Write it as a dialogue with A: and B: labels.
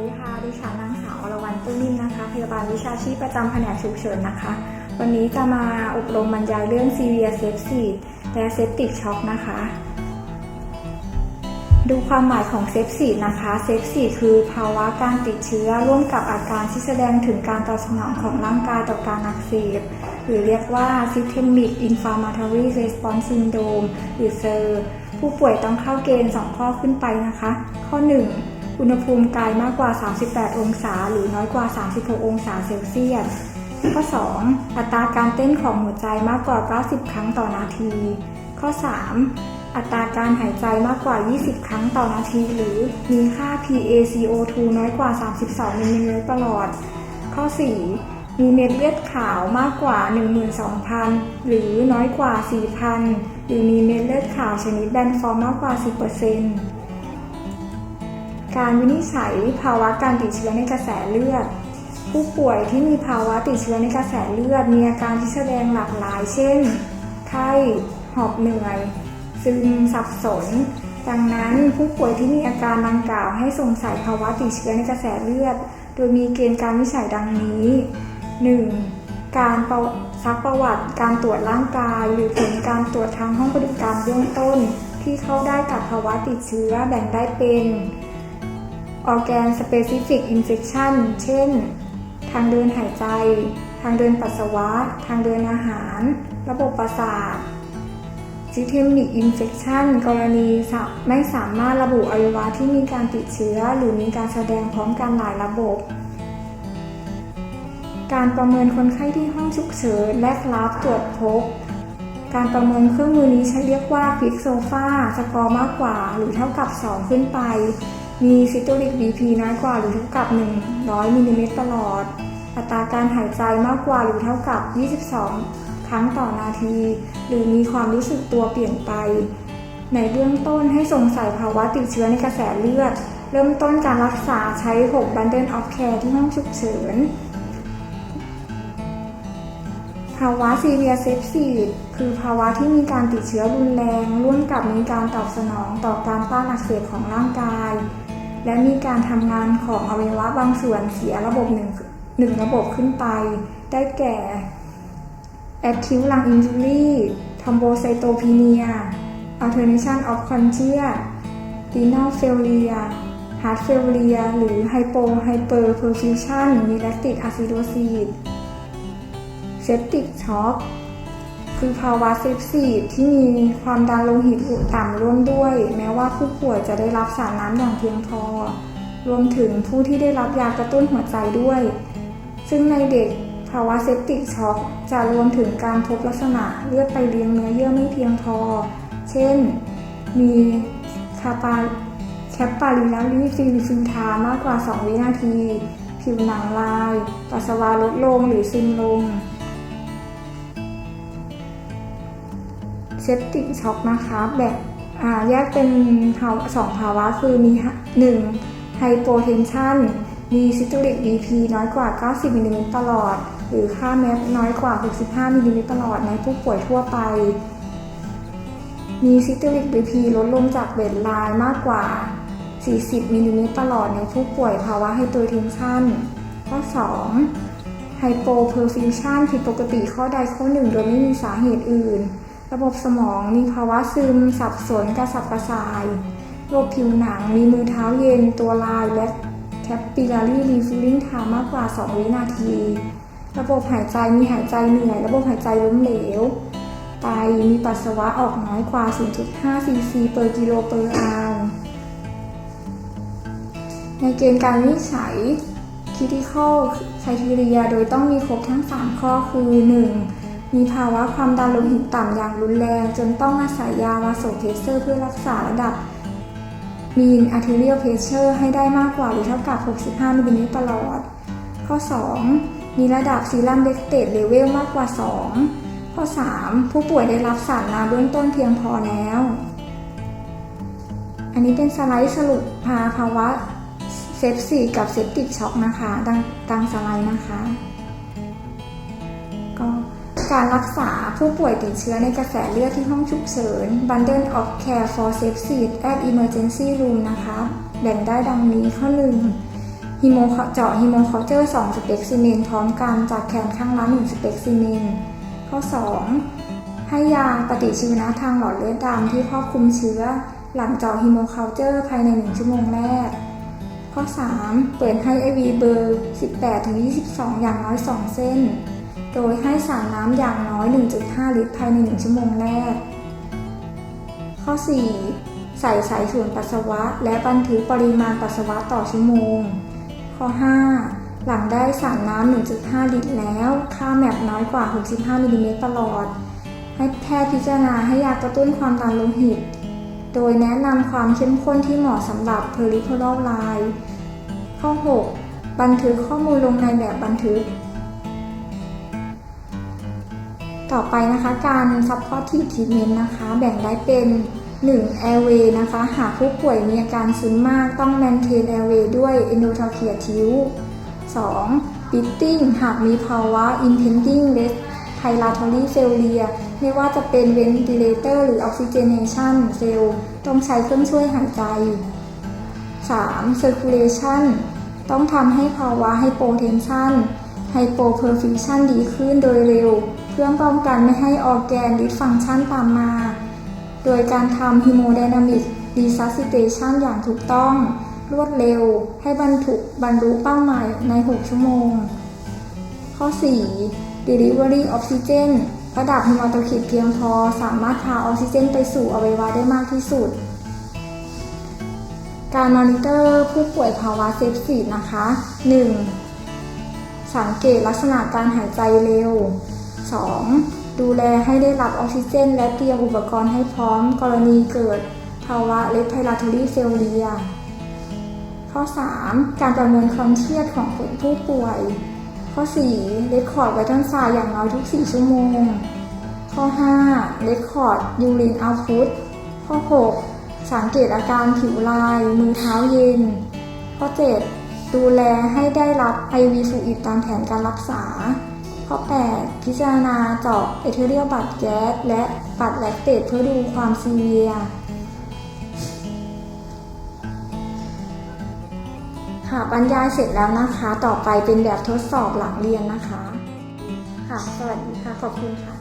A: ดีค่ะ ดิฉันนางสาวอรวรรณตุ้นิ่มนะคะ พยาบาลวิชาชีพประจำแผนกฉุกเฉินนะคะ วันนี้จะมาอบรมบรรยายเรื่อง Severe Sepsis และ Septic Shock นะคะ ดูความหมายของเซฟซีนะคะ เซฟซีคือภาวะการติดเชื้อร่วมกับอาการที่แสดงถึงการตอบสนองของร่างกายต่อการอักเสบ หรือเรียกว่า Systemic Inflammatory Response Syndrome หรือ SIR ผู้ป่วยต้องเข้าเกณฑ์ 2 ข้อขึ้นไปนะคะ ข้อ 1 อุณหภูมิกายมากกว่า 38 องศา หรือน้อยกว่า 36 องศาเซลเซียส ข้อ 2 อัตราการเต้นของหัวใจมากกว่า 90 ครั้งต่อนาที ข้อ 3 อัตราการหายใจมากกว่า 20 ครั้งต่อนาที หรือมีค่า PaCO2 น้อยกว่า 32 มิลลิเมตรประหลอด ข้อ 4 มีเม็ดเลือดขาวมากกว่า 12,000 หรือน้อยกว่า 4,000 หรือมีเม็ดเลือดขาวชนิดแบนฟอร์มมากกว่า 10% การวินิจฉัยภาวะการติดเชื้อในกระแสเลือด ผู้ป่วยที่มีภาวะติดเชื้อในกระแสเลือด มีอาการที่แสดงหลากหลาย เช่น ไข้ หอบเหนื่อย ซึม สับสน ดังนั้นผู้ป่วยที่มีอาการดังกล่าวให้สงสัยภาวะติดเชื้อในกระแสเลือด โดยมีเกณฑ์การวินิจฉัยดังนี้ 1. การซักประวัติ การตรวจร่างกาย หรือผลการตรวจทางห้องปฏิบัติการเบื้องต้น ที่เข้าได้กับภาวะติดเชื้อแบ่งได้เป็น organ specific infection เช่น ทางเดินหายใจ ทางเดินปัสสาวะ ทางเดินอาหาร ระบบประสาท Systemic Infection กรณีไม่สามารถระบุอวัยวะที่มีการติดเชื้อ หรือมีการแสดงพร้อมกันหลายระบบ การประเมินคนไข้ที่ห้องฉุกเฉินและรับตรวจพบ การประเมินเครื่องมือนี้ใช้เรียกว่า Quick SOFA สกอร์มากกว่า หรือเท่ากับ 2 ขึ้นไป มีซิโตริกบีพีน้อยกว่าหรือเท่ากับ 100มิลลิเมตรตลอด อัตราการหายใจมากกว่าหรือเท่ากับ 22 ครั้งต่อนาที หรือมีความรู้สึกตัวเปลี่ยนไป ในเบื้องต้นให้สงสัยภาวะติดเชื้อในกระแสเลือด เริ่มต้นการรักษาใช้6 Bundle of Care ที่ห้องฉุกเฉิน ภาวะซีเรียเซปซีดคือภาวะที่มีการติดเชื้อรุนแรง ร่วมกับมีการตอบสนองต่อการต้านอักเสบของร่างกาย และมีการทำงานของอวัยวะบางส่วนเสียระบบหนึ่งหนึ่งระบบขึ้นไป ได้แก่ acute lung injury thrombocytopenia alternation of conscious renal failure heart failure หรือ hypo hyperperfusion related acidosis เซปติกช็อกคือภาวะเซปซีดที่มีความดันโลหิตต่ำร่วมด้วย แม้ว่าผู้ป่วยจะได้รับสารน้ำอย่างเพียงพอ รวมถึงผู้ที่ได้รับยากระตุ้นหัวใจด้วย ซึ่งในเด็กภาวะเซปติกช็อกจะรวมถึงการพบลักษณะเลือดไปเลี้ยงเนื้อเยื่อไม่เพียงพอ เช่น มีคาปาแคปปาลิลารีฟิลฟินทามากกว่า 2 วินาที ผิวหนังลาย ปัสสาวะลดลงหรือซึมลง เซปติกช็อกนะคะแบบแยกเป็นสองภาวะคือมี 1. ไฮโปเทนชันมีซิตริก BP น้อยกว่า 90มิลลิเมตรตลอด หรือค่าแมปน้อยกว่า 65มิลลิเมตรตลอดในผู้ป่วยทั่วไป มีซิตริก BP ลดลงจากเบสไลน์มากกว่า 40มิลลิเมตรตลอดในผู้ป่วยภาวะไฮโปเทนชันข้อ 2. ไฮโปเพอร์ฟิวชันผิดปกติข้อใดข้อหนึ่งโดยไม่มีสาเหตุอื่น ระบบสมองมีภาวะซึม สับสนกระสับกระส่ายโรคผิวหนังมีมือเท้าเย็นตัวลายและแคปปิลารีรีฟิลลิ่งทามากกว่า 2 วินาที ระบบหายใจมีหายใจเหนื่อย ระบบหายใจล้มเหลว ไตมีปัสสาวะออกน้อยกว่า 0.5 ซีซีเปอร์กิโลเปอร์อาวในเกณฑ์การวิจัย critical criteria โดยต้องมีครบทั้ง 3 ข้อคือ 1. มีภาวะความดันโลหิตต่ำอย่างรุนแรง จนต้องอาศัยยาวาโซเพสเซอร์เพื่อรักษาระดับ mean arterial pressure ให้ได้มากกว่าหรือเท่ากับ 65มิลลิเมตรตลอด ข้อ 2. มีระดับซีรัมเดกเตตเลเวลมากกว่า 2 ข้อ 3. ผู้ป่วยได้รับสารน้ำเบื้องต้นเพียงพอแล้ว อันนี้เป็นสไลด์สรุปพาภาวะเซฟซีกับเซปติกช็อกนะคะดังดังสไลด์นะคะ การรักษาผู้ป่วยติดเชื้อในกระแสเลือดที่ห้องฉุกเฉิน Bundle of Care for Sepsis at Emergency Room นะคะ แบ่งได้ดังนี้ข้อ1ฮิโมเจาะฮิโมเคาเจอร์2สเปกซิเมนพร้อมกันจากแขนข้างละ1สเปกซิเมนข้อ 2 ให้ยาปฏิชีวนะทางหลอดเลือดดำที่ครอบคลุมเชื้อ หลังเจาะฮิโมเคาเจอร์ภายใน 1 ชั่วโมงแรก ข้อ 3 เปิดให้ IV เบอร์ 18-22 อย่างน้อย 2 เส้น โดยให้สารน้ำอย่างน้อย 1.5 ลิตรภายใน 1 ชั่วโมงแรก ข้อ 4 ใส่สายส่วนปัสสาวะ และบันทึกปริมาณปัสสาวะต่อชั่วโมง ข้อ 5 หลังได้สารน้ำ 1.5 ลิตรแล้ว ค่าแมปน้อยกว่า 65มิลลิเมตรตลอด ให้แพทย์พิจารณาให้ยากระตุ้นความดันโลหิต โดยแนะนำความเข้มข้นที่เหมาะสำหรับ peripheral line ข้อ 6 บันทึกข้อมูลลงในแบบบันทึก ต่อไปนะคะการ supportive treatment นะคะ แบ่งได้เป็น 1. airway นะคะ หากผู้ป่วยมีอาการซึมมากต้อง maintain airway ด้วย endotracheal tube 2. breathing หากมีภาวะ impending respiratory failure ไม่ว่าจะเป็น ventilator หรือ oxygenation fail ต้องใช้เครื่องช่วยหายใจ 3. circulation ต้องทำให้ภาวะ hypotension hypoperfusion ดีขึ้นโดยเร็ว เพื่อป้องกันไม่ให้ออร์แกน dysfunction ตามมา โดยการทำ hemodynamic resuscitation อย่างถูกต้อง รวดเร็ว ให้บรรทุกบรรลุเป้าหมายใน 6 ชั่วโมง ข้อ 4. delivery oxygen ระดับฮีโมโตคริตเพียงพอสามารถพาออกซิเจนไปสู่อวัยวะได้มากที่สุด การมอนิเตอร์ผู้ป่วยภาวะเซปซิสนะคะ 1. สังเกตลักษณะการหายใจเร็ว 2. ดูแลให้ได้รับออกซิเจน และเตรียมอุปกรณ์ให้พร้อมกรณีเกิด ภาวะ respiratory failure ข้อ 3. การประเมินความเครียดของผู้ป่วย ข้อ 4. เรคคอร์ดไวทัลไซน์อย่างน้อยทุก 4 ชั่วโมง ข้อ 5. เรคคอร์ดยูรินเอาพุตข้อ 6. สังเกตอาการผิวลาย มือเท้าเย็น ข้อ 7. ดูแลให้ได้รับ IV ฟลูอิดตามแผนการรักษา ข้อ 8. พิจารณาเจาะเอเทอเรียลบัตแก๊สและบัตแลคเตตเพื่อดูความซีเวียค่ะบรรยายเสร็จแล้วนะคะ ต่อไปเป็นแบบทดสอบหลังเรียนนะคะ ค่ะ สวัสดีค่ะ ขอบคุณค่ะ